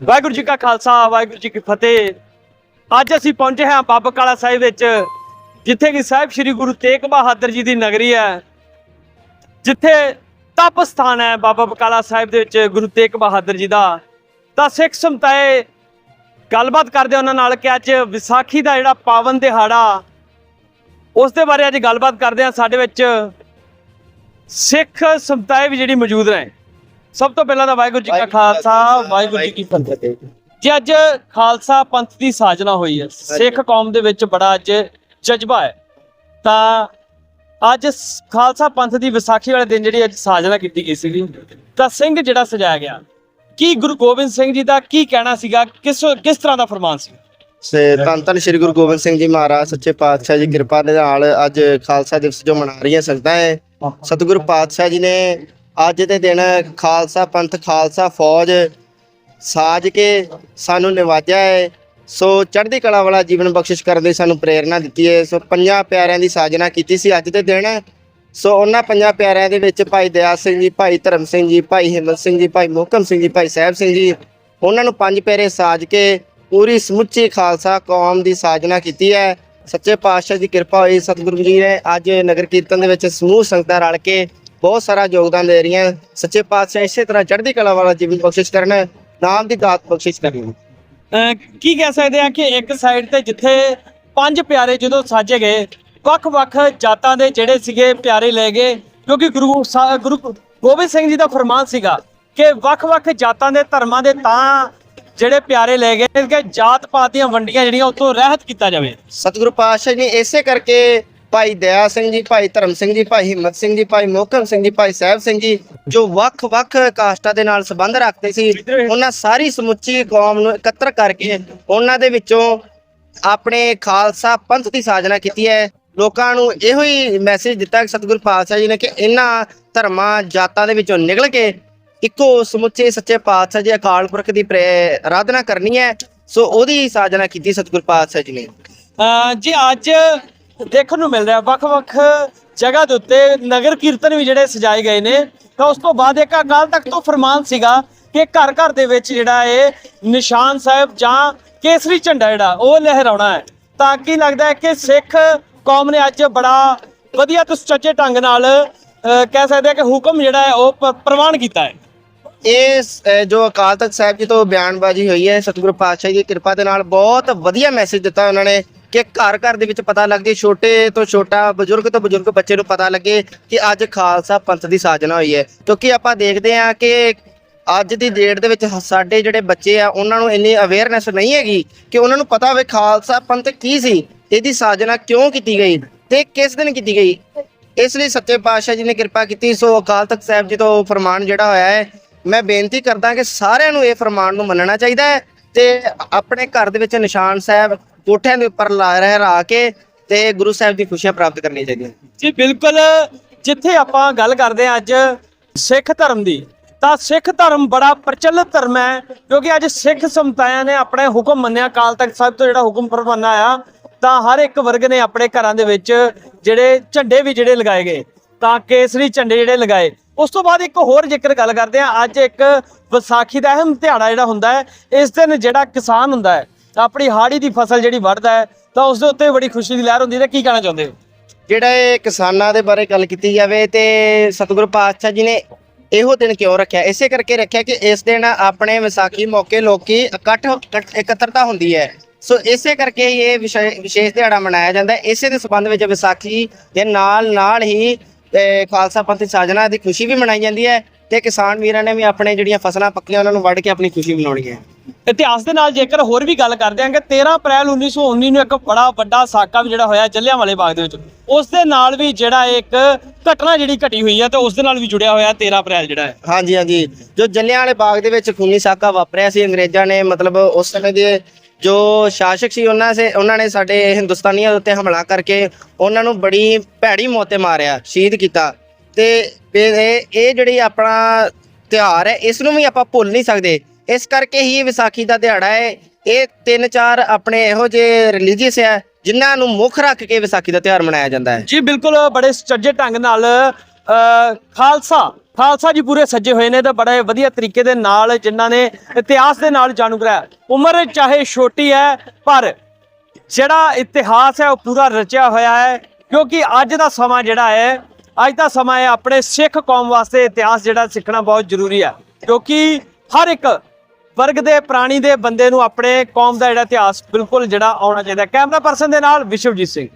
ਵਾਹਿਗੁਰੂ ਜੀ ਕਾ ਖਾਲਸਾ, ਵਾਹਿਗੁਰੂ ਜੀ ਕੀ ਫਤਿਹ। ਅੱਜ ਅਸੀਂ ਪਹੁੰਚੇ ਹਾਂ ਬਾਬਾ ਕਾਲਾ ਸਾਹਿਬ ਵਿੱਚ, ਜਿੱਥੇ ਕਿ ਸਾਹਿਬ ਸ੍ਰੀ ਗੁਰੂ ਤੇਗ ਬਹਾਦਰ ਜੀ ਦੀ ਨਗਰੀ ਹੈ। ਜਿੱਥੇ ਤਪ ਸਥਾਨ ਹੈ ਬਾਬਾ ਬਕਾਲਾ ਸਾਹਿਬ ਦੇ ਵਿੱਚ, ਗੁਰੂ ਤੇਗ ਬਹਾਦਰ ਜੀ ਦਾ। ਤਾਂ ਸਿੱਖ ਸੰਤਾਏ ਗੱਲਬਾਤ ਕਰਦੇ ਉਹਨਾਂ ਨਾਲ ਕਿ ਅੱਜ ਵਿਸਾਖੀ ਦਾ ਜਿਹੜਾ ਪਾਵਨ ਦਿਹਾੜਾ, ਉਸ ਦੇ ਬਾਰੇ ਅੱਜ ਗੱਲਬਾਤ ਕਰਦੇ ਹਾਂ ਸਾਡੇ ਵਿੱਚ। ਸਿੱਖ ਸੰਤਾਏ ਵੀ ਜਿਹੜੀ ਮੌਜੂਦ ਨੇ। ਸਭ ਤੋਂ ਪਹਿਲਾਂ ਤਾਂ ਵਾਹਿਗੁਰੂ ਜੀ ਕਾ ਖਾਲਸਾ ਵਾਹਿਗੁਰੂ ਜੀ ਕੀ ਫਤਿਹ। ਜੀ ਅੱਜ ਖਾਲਸਾ ਪੰਥ ਦੀ ਸਾਜਨਾ ਹੋਈ ਹੈ। ਸਿੱਖ ਕੌਮ ਦੇ ਵਿੱਚ ਬੜਾ ਅੱਜ ਜਜ਼ਬਾ ਹੈ। ਤਾਂ ਅੱਜ ਖਾਲਸਾ ਪੰਥ ਦੀ ਵਿਸਾਖੀ ਵਾਲੇ ਦਿਨ ਜਿਹੜੀ ਅੱਜ ਸਾਜਨਾ ਕੀਤੀ ਗਈ ਸੀਗੀ ਤਾਂ ਸਿੰਘ ਜਿਹੜਾ ਸਜਾਇਆ ਗਿਆ ਕੀ ਗੁਰੂ ਗੋਬਿੰਦ ਸਿੰਘ ਜੀ ਦਾ ਕੀ ਕਹਿਣਾ ਸੀਗਾ? ਕਿਸ ਕਿਸ ਤਰ੍ਹਾਂ ਦਾ ਫਰਮਾਨ ਸੀ? ਸੇ ਧੰਨ ਧੰਨ ਸ੍ਰੀ ਗੁਰੂ ਗੋਬਿੰਦ ਸਿੰਘ ਜੀ ਮਹਾਰਾਜ ਸੱਚੇ ਪਾਤਸ਼ਾਹ ਜੀ ਕਿਰਪਾ ਦੇ ਨਾਲ ਅੱਜ ਖਾਲਸਾ ਦਿਵਸ ਜੋ ਮਨਾ ਰਹੀਆਂ ਸੰਗਤਾਂ ਹੈ। ਸਤਿਗੁਰੂ ਪਾਤਸ਼ਾਹ ਜੀ ਨੇ ਅੱਜ ਦੇ ਦਿਨ ਖਾਲਸਾ ਪੰਥ, ਖਾਲਸਾ ਫੌਜ ਸਾਜ ਕੇ ਸਾਨੂੰ ਨਿਵਾਜਿਆ ਹੈ। ਸੋ ਚੜ੍ਹਦੀ ਕਲਾ ਵਾਲਾ ਜੀਵਨ ਬਖਸ਼ਿਸ਼ ਕਰਨ ਦੀ ਸਾਨੂੰ ਪ੍ਰੇਰਣਾ ਦਿੱਤੀ ਹੈ। ਸੋ ਪੰਜਾਂ ਪਿਆਰਿਆਂ ਦੀ ਸਾਜਨਾ ਕੀਤੀ ਸੀ ਅੱਜ ਦੇ ਦਿਨ। ਸੋ ਉਹਨਾਂ ਪੰਜਾਂ ਪਿਆਰਿਆਂ ਦੇ ਵਿੱਚ ਭਾਈ ਦਇਆ ਸਿੰਘ ਜੀ, ਭਾਈ ਧਰਮ ਸਿੰਘ ਜੀ, ਭਾਈ ਹਿੰਮਤ ਸਿੰਘ ਜੀ, ਭਾਈ ਮੋਹਕਮ ਸਿੰਘ ਜੀ, ਭਾਈ ਸਾਹਿਬ ਸਿੰਘ ਜੀ, ਉਹਨਾਂ ਨੂੰ ਪੰਜ ਪਿਆਰੇ ਸਾਜ ਕੇ ਪੂਰੀ ਸਮੁੱਚੀ ਖਾਲਸਾ ਕੌਮ ਦੀ ਸਾਜਨਾ ਕੀਤੀ ਹੈ। ਸੱਚੇ ਪਾਤਸ਼ਾਹ ਦੀ ਕਿਰਪਾ ਹੋਈ ਸਤਿਗੁਰੂ ਜੀ ਨੇ ਅੱਜ ਨਗਰ ਕੀਰਤਨ ਦੇ ਵਿੱਚ ਸਮੂਹ ਸੰਗਤਾਂ ਰਲ ਕੇ ਬਹੁਤ ਸਾਰਾ ਯੋਗਦਾਨ ਦੇ ਰਹੀਆਂ ਸੱਚੇ ਪਾਤਸ਼ਾਹ ਇਸੇ ਤਰ੍ਹਾਂ ਚੜ੍ਹਦੀ ਕਲਾ ਵਾਲਾ ਜੀਵਨ ਬਖਸ਼ਿਸ਼ ਕਰਨ ਨਾਮ ਦੀ ਦਾਤ ਬਖਸ਼ਿਸ਼ ਕਰਨ। ਕੀ ਕਹਿ ਸਕਦੇ ਆ ਕਿ ਇੱਕ ਸਾਈਡ ਤੇ ਜਿੱਥੇ ਪੰਜ ਪਿਆਰੇ ਜਦੋਂ ਸਾਜੇ ਗਏ ਵੱਖ-ਵੱਖ ਜਾਤਾਂ ਦੇ ਜਿਹੜੇ ਸੀਗੇ ਪਿਆਰੇ ਲੈ ਗਏ ਕਿਉਂਕਿ ਗੁਰੂ ਗੁਰੂ ਗੋਬਿੰਦ ਸਿੰਘ ਜੀ ਦਾ ਫਰਮਾਨ ਸੀਗਾ ਕਿ ਵੱਖ-ਵੱਖ ਜਾਤਾਂ ਦੇ ਧਰਮਾਂ ਦੇ ਤਾਂ ਜਿਹੜੇ ਪਿਆਰੇ ਲੈ ਗਏ ਕਿ ਜਾਤ ਪਾਤ ਦੀਆਂ ਵੰਡੀਆਂ ਜਿਹੜੀਆਂ ਉਤੋਂ ਰਹਿਤ ਕੀਤਾ ਜਾਵੇ। ਸਤਿਗੁਰੂ ਪਾਤਸ਼ਾਹ ਜੀ ਇਸੇ ਕਰਕੇ ਭਾਈ ਦਇਆ ਸਿੰਘ ਜੀ ਭਾਈ ਧਰਮ ਸਿੰਘ ਜੀ ਭਾਈ ਹਿੰਮਤ ਸਿੰਘ ਜੀ ਭਾਈ ਮੋਹਕਮ ਸਿੰਘ ਜੀ ਭਾਈ ਸਾਹਿਬ ਸਿੰਘ ਜੀ ਜੋ ਵੱਖ-ਵੱਖ ਕਾਸਟਾਂ ਦੇ ਨਾਲ ਸੰਬੰਧ ਰੱਖਦੇ ਸੀ ਉਹਨਾਂ ਸਾਰੀ ਸਮੁੱਚੀ ਕੌਮ ਨੂੰ ਇਕੱਤਰ ਕਰਕੇ ਉਹਨਾਂ ਦੇ ਵਿੱਚੋਂ ਆਪਣੇ ਖਾਲਸਾ ਪੰਥ ਦੀ ਸਾਜਨਾ ਕੀਤੀ ਹੈ। ਲੋਕਾਂ ਨੂੰ ਇਹੋ ਹੀ ਮੈਸੇਜ ਦਿੱਤਾ ਕਿ ਸਤਿਗੁਰੂ ਪਾਤਸ਼ਾਹ ਜੀ ਨੇ ਕਿ ਇਹਨਾਂ ਧਰਮਾਂ ਜਾਤਾਂ ਦੇ ਵਿੱਚੋਂ ਨਿਕਲ ਕੇ ਇੱਕੋ ਸਮੁੱਚੇ ਸੱਚੇ ਪਾਤਸ਼ਾਹ ਜੀ ਅਕਾਲ ਪੁਰਖ ਦੀ ਆਰਾਧਨਾ ਕਰਨੀ ਹੈ। ਸੋ ਉਹਦੀ ਸਾਜਨਾ ਕੀਤੀ ਸਤਿਗੁਰੂ ਪਾਤਸ਼ਾਹ ਜੀ ਨੇ। ਜੀ ਅੱਜ ਦੇਖਣ ਨੂੰ ਮਿਲ ਰਿਹਾ। ਵੱਖ-ਵੱਖ ਜਗ੍ਹਾ ਦੇ ਉੱਤੇ ਨਗਰ ਕੀਰਤਨ ਵੀ ਜਿਹੜੇ ਸਜਾਏ ਗਏ ਨੇ। ਤਾਂ ਉਸ ਤੋਂ ਬਾਅਦ ਇੱਕ ਅਕਾਲ ਤਖਤ ਤੋਂ ਫਰਮਾਨ ਸੀਗਾ ਕਿ ਘਰ ਘਰ ਦੇ ਵਿੱਚ ਜਿਹੜਾ ਇਹ ਨਿਸ਼ਾਨ ਸਾਹਿਬ ਜਾਂ ਕੇਸਰੀ ਝੰਡਾ ਜਿਹੜਾ, ਉਹ ਲਹਿਰਾਉਣਾ ਹੈ। ਤਾਂ ਕੀ ਲੱਗਦਾ ਹੈ ਕਿ ਸਿੱਖ ਕੌਮ ਨੇ ਅੱਜ ਬੜਾ ਵਧੀਆ ਤੇ ਸੁਚੱਜੇ ਢੰਗ ਨਾਲ ਕਹਿ ਸਕਦੇ ਆ ਕਿ ਹੁਕਮ ਜਿਹੜਾ ਹੈ, ਉਹ ਪ੍ਰਵਾਨ ਕੀਤਾ ਹੈ। ਇਹ ਜੋ ਅਕਾਲ ਤਖਤ ਸਾਹਿਬ ਜੀ ਤੋਂ ਬਿਆਨਬਾਜ਼ੀ ਹੋਈ ਹੈ, ਸਤਿਗੁਰੂ ਪਾਤਸ਼ਾਹ ਜੀ ਦੀ ਕਿਰਪਾ ਦੇ ਨਾਲ ਬਹੁਤ ਵਧੀਆ ਮੈਸੇਜ ਦਿੱਤਾ ਉਹਨਾਂ ਨੇ। ਕਿ ਘਰ ਘਰ ਦੇ ਵਿੱਚ ਪਤਾ ਲੱਗ ਜੇ, ਛੋਟੇ ਤੋਂ ਛੋਟਾ, ਬਜ਼ੁਰਗ ਤੋਂ ਬਜ਼ੁਰਗ ਬੱਚੇ ਨੂੰ ਪਤਾ ਲੱਗੇ ਕਿ ਅੱਜ ਖਾਲਸਾ ਪੰਥ ਦੀ ਸਾਜਨਾ ਹੋਈ ਹੈ। ਕਿਉਂਕਿ ਆਪਾਂ ਦੇਖਦੇ ਹਾਂ ਕਿ ਅੱਜ ਦੀ ਡੇਟ ਦੇ ਵਿੱਚ ਸਾਡੇ ਜਿਹੜੇ ਬੱਚੇ ਆ, ਉਹਨਾਂ ਨੂੰ ਇੰਨੀ ਅਵੇਅਰਨੈਸ ਨਹੀਂ ਹੈਗੀ ਕਿ ਉਹਨਾਂ ਨੂੰ ਪਤਾ ਹੋਵੇ ਖਾਲਸਾ ਪੰਥ ਕੀ ਸੀ, ਇਹਦੀ ਸਾਜਨਾ ਕਿਉਂ ਕੀਤੀ ਗਈ ਤੇ ਕਿਸ ਦਿਨ ਕੀਤੀ ਗਈ। ਇਸ ਲਈ ਸੱਚੇ ਪਾਤਸ਼ਾਹ ਜੀ ਨੇ ਕਿਰਪਾ ਕੀਤੀ। ਸੋ ਅਕਾਲ ਤਖਤ ਸਾਹਿਬ ਜੀ ਤੋਂ ਫਰਮਾਨ ਜਿਹੜਾ ਹੋਇਆ ਹੈ, ਮੈਂ ਬੇਨਤੀ ਕਰਦਾ ਕਿ ਸਾਰਿਆਂ ਨੂੰ ਇਹ ਫਰਮਾਨ ਨੂੰ ਮੰਨਣਾ ਚਾਹੀਦਾ ਹੈ ਤੇ ਆਪਣੇ ਘਰ ਦੇ ਵਿੱਚ ਨਿਸ਼ਾਨ ਸਾਹਿਬ ਕੋਠਿਆਂ ਦੇ ਉੱਪਰ ਲਾ ਰਹਿ ਰਾ ਕੇ ਤੇ ਗੁਰੂ ਸਾਹਿਬ ਦੀ ਖੁਸ਼ੀਆਂ ਪ੍ਰਾਪਤ ਕਰਨੀਆਂ ਚਾਹੀਦੀਆਂ ਜੀ, ਬਿਲਕੁਲ, ਜਿੱਥੇ ਆਪਾਂ ਗੱਲ ਕਰਦੇ ਹਾਂ ਅੱਜ ਸਿੱਖ ਧਰਮ ਦੀ, ਤਾਂ ਸਿੱਖ ਧਰਮ ਬੜਾ ਪ੍ਰਚਲਿਤ ਧਰਮ ਹੈ ਕਿਉਂਕਿ ਅੱਜ ਸਿੱਖ ਸਮਤਾਇਆਂ ਨੇ ਆਪਣੇ ਹੁਕਮ ਮੰਨਿਆ ਕਾਲ ਤਖਤ ਸਾਹਿਬ ਤੋਂ ਜਿਹੜਾ ਹੁਕਮ ਫਰਮਾਨਾ ਆਇਆ, ਤਾਂ ਹਰ ਇੱਕ ਵਰਗ ਨੇ ਆਪਣੇ ਘਰਾਂ ਦੇ ਵਿੱਚ ਜਿਹੜੇ ਝੰਡੇ ਵੀ ਜਿਹੜੇ ਲਗਾਏ ਗਏ, ਤਾਂ ਕੇਸਰੀ ਝੰਡੇ ਜਿਹੜੇ ਲਗਾਏ। ਉਸ ਤੋਂ ਬਾਅਦ ਇੱਕ ਹੋਰ ਜੇਕਰ ਗੱਲ ਕਰਦੇ ਹਾਂ, ਅੱਜ ਇੱਕ ਵਿਸਾਖੀ ਦਾ ਅਹਿਮ ਦਿਹਾੜਾ ਜਿਹੜਾ ਹੁੰਦਾ ਹੈ, ਇਸ ਦਿਨ ਜਿਹੜਾ ਕਿਸਾਨ ਹੁੰਦਾ ਹੈ ਆਪਣੀ ਹਾੜੀ ਦੀ ਫਸਲ ਜਿਹੜੀ ਵੱਢਦਾ ਹੈ, ਤਾਂ ਉਸ ਦੇ ਉੱਤੇ ਬੜੀ ਖੁਸ਼ੀ ਦੀ ਲਹਿਰ ਹੁੰਦੀ ਹੈ, ਤਾਂ ਕੀ ਕਹਿਣਾ ਚਾਹੁੰਦੇ ਹੋ? ਜਿਹੜਾ ਇਹ ਕਿਸਾਨਾਂ ਦੇ ਬਾਰੇ ਗੱਲ ਕੀਤੀ ਜਾਵੇ ਤੇ ਸਤਿਗੁਰੂ ਪਾਤਸ਼ਾਹ ਜੀ ਨੇ ਇਹੋ ਦਿਨ ਕਿਉਂ ਰੱਖਿਆ? ਇਸੇ ਕਰਕੇ ਰੱਖਿਆ ਕਿ ਇਸ ਦਿਨ ਆਪਣੇ ਵਿਸਾਖੀ ਮੌਕੇ ਲੋਕੀ ਇਕੱਠ, ਇਕੱਤਰਤਾ ਹੁੰਦੀ ਹੈ। ਸੋ ਇਸੇ ਕਰਕੇ ਹੀ ਇਹ ਵਿਸ਼ੇ- ਵਿਸ਼ੇਸ਼ ਦਿਹਾੜਾ ਮਨਾਇਆ ਜਾਂਦਾ ਹੈ। ਇਸੇ ਦੇ ਸੰਬੰਧ ਵਿੱਚ ਵਿਸਾਖੀ ਦੇ ਨਾਲ ਨਾਲ ਹੀ, ਤੇ ਖਾਲਸਾ ਪੰਥ ਦੀ ਸਾਜਨਾ ਦੀ ਖੁਸ਼ੀ ਵੀ ਮਨਾਈ ਜਾਂਦੀ ਹੈ ਤੇ ਕਿਸਾਨ ਵੀਰਾਂ ਨੇ ਵੀ ਆਪਣੇ ਜਿਹੜੀਆਂ ਫਸਲਾਂ ਪੱਕੀਆਂ ਉਹਨਾਂ ਨੂੰ ਵੱਢ ਕੇ ਆਪਣੀ ਖੁਸ਼ੀ ਮਨਾਉਣੀ ਹੈ। ਇਤਿਹਾਸ ਦੇ ਨਾਲ ਜੇਕਰ ਹੋਰ ਵੀ ਗੱਲ ਕਰਦੇ ਹਾਂ ਕਿ 13 ਅਪ੍ਰੈਲ 1919 ਨੂੰ ਇੱਕ ਬੜਾ ਵੱਡਾ ਸਾਕਾ ਵੀ ਜਿਹੜਾ ਹੋਇਆ ਜਲਿਆਂਵਾਲੇ ਬਾਗ ਦੇ ਵਿੱਚ। ਉਸ ਦੇ ਨਾਲ ਵੀ ਜਿਹੜਾ ਇੱਕ ਘਟਨਾ ਜਿਹੜੀ ਘਟੀ ਹੋਈ ਹੈ ਤੇ ਉਸ ਦੇ ਨਾਲ ਵੀ ਜੁੜਿਆ ਹੋਇਆ 13 ਅਪ੍ਰੈਲ ਜਿਹੜਾ ਹੈ। ਹਾਂਜੀ ਹਾਂਜੀ। ਜੋ ਜਲਿਆਂ ਬਾਗ ਦੇ ਵਿੱਚ ਖੂਨੀ ਸਾਕਾ ਵਾਪਰਿਆ ਸੀ, ਅੰਗਰੇਜ਼ਾਂ ਨੇ ਮਤਲਬ ਉਸ ਸਮੇਂ ਦੇ ਜੋ ਸ਼ਾਸਕ ਸੀ, ਉਹਨਾਂ ਸੇ, ਉਹਨਾਂ ਨੇ ਸਾਡੇ ਹਿੰਦੁਸਤਾਨੀਆਂ ਉੱਤੇ ਹਮਲਾ ਕਰਕੇ ਉਹਨਾਂ ਨੂੰ ਬੜੀ ਭੈੜੀ ਮੌਤ ਤੇ ਮਾਰਿਆ, ਸ਼ਹੀਦ ਕੀਤਾ। ਤੇ ਇਹ ਇਹ ਜਿਹੜੀ ਆਪਣਾ ਤਿਉਹਾਰ ਹੈ, ਇਸ ਨੂੰ ਵੀ ਆਪਾਂ ਭੁੱਲ ਨਹੀਂ ਸਕਦੇ। ਇਸ ਕਰਕੇ ਹੀ ਵਿਸਾਖੀ ਦਾ ਦਿਹਾੜਾ ਹੈ। ਇਹ ਤਿੰਨ ਚਾਰ ਆਪਣੇ ਇਹੋ ਜਿਹੇ ਰਿਲੀਜੀਅਸ ਹੈ ਜਿਨ੍ਹਾਂ ਨੂੰ ਮੁੱਖ ਰੱਖ ਕੇ ਵਿਸਾਖੀ ਦਾ ਤਿਉਹਾਰ ਮਨਾਇਆ ਜਾਂਦਾ ਹੈ। ਜੀ ਬਿਲਕੁਲ ਬੜੇ ਸੁਚੱਜੇ ਢੰਗ ਨਾਲ ਅ, ਖਾਲਸਾ ਖਾਲਸਾ ਜੀ ਪੂਰੇ ਸੱਜੇ ਹੋਏ ਨੇ ਤੇ ਬੜੇ ਵਧੀਆ ਤਰੀਕੇ ਦੇ ਨਾਲ ਜਿਨ੍ਹਾਂ ਨੇ ਇਤਿਹਾਸ ਦੇ ਨਾਲ ਜਾਣੂ ਕਰਾਇਆ। ਉਮਰ ਚਾਹੇ ਛੋਟੀ ਹੈ ਪਰ ਜਿਹੜਾ ਇਤਿਹਾਸ ਹੈ ਉਹ ਪੂਰਾ ਰਚਿਆ ਹੋਇਆ ਹੈ ਕਿਉਂਕਿ ਅੱਜ ਦਾ ਸਮਾਂ ਜਿਹੜਾ ਹੈ ਅੱਜ ਦਾ ਸਮਾਂ ਹੈ ਆਪਣੇ ਸਿੱਖ ਕੌਮ ਵਾਸਤੇ ਇਤਿਹਾਸ ਜਿਹੜਾ ਸਿੱਖਣਾ ਬਹੁਤ ਜ਼ਰੂਰੀ ਹੈ। ਕਿਉਂਕਿ ਹਰ ਇੱਕ ਵਰਗ ਦੇ ਪ੍ਰਾਣੀ ਦੇ ਬੰਦੇ ਨੂੰ ਆਪਣੇ ਕੌਮ ਦਾ ਜਿਹੜਾ ਇਤਿਹਾਸ ਬਿਲਕੁਲ ਜਿਹੜਾ ਆਉਣਾ ਚਾਹੀਦਾ ਕੈਮਰਾ ਪਰਸਨ ਦੇ ਨਾਲ ਵਿਸ਼ਵਜੀਤ ਸਿੰਘ।